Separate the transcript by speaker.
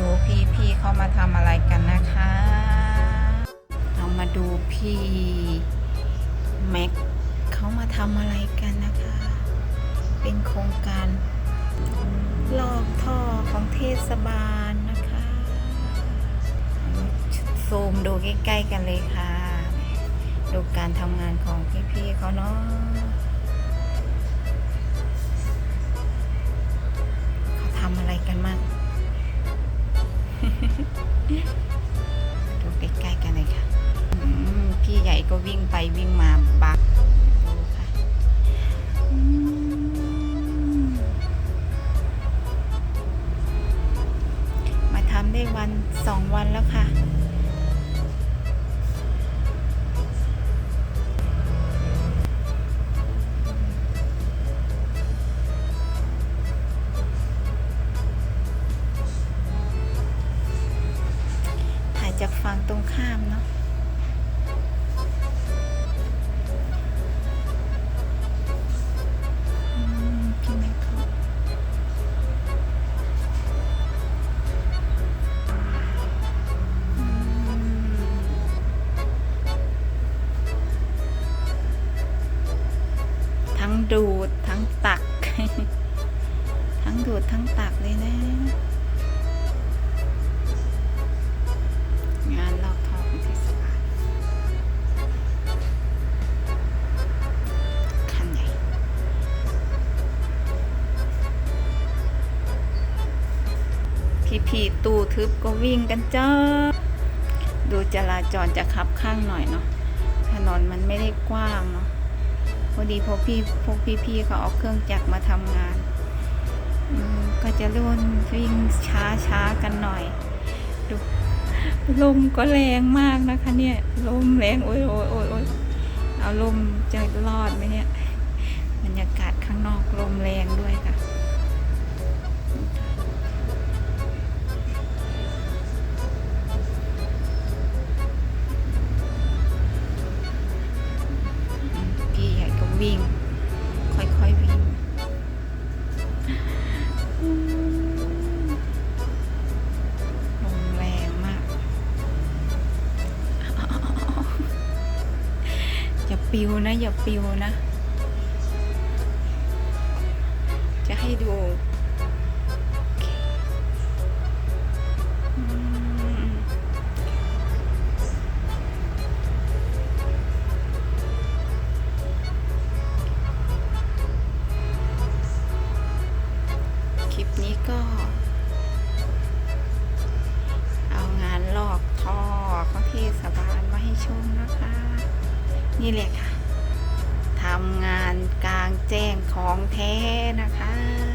Speaker 1: ดูพี่พี่เขามาทำอะไรกันนะคะ เรามาดูพี่แม็กเขามาทำอะไรกันนะคะ เป็นโครงการลอกท่อของเทศบาลนะคะซูมดูใกล้ๆกันเลยค่ะ ดูการทำงานของพี่ๆเขาเนาะ ก็วิ่งไปวิ่งมาบักดูค่ะอืมมาทำได้วันสองวันแล้วค่ะถ่ายจากฝั่งตรงข้ามเนาะ งดูดทั้งตัก ทั้งดูดทั้งตักเลยนะ งานลอกทอของเทศบาลคันใหญ่พี่พี่ๆตู้ทึบก็วิ่งกันจ้าดูจราจรจะขับข้างหน่อยเนาะถนนมันไม่ได้กว้างเนาะ พอดีพวกพี่พวกพี่ๆเขาเอาเครื่องจักรมาทำงาน ก็จะร่นวิ่งช้าช้ากันหน่อย ดูลมก็แรงมากนะคะเนี่ยลมแรงโอ้ยโอ้ยโอ้ยโอ้ยเอาลมจะรอดไหมเนี่ยบรรยากาศข้างนอกลมแรงด้วยค่ะ อย่าปิวนะ อย่าปิวนะ จะให้ดู นี่เลยค่ะทำงานกลางแจ้งของแท้นะคะ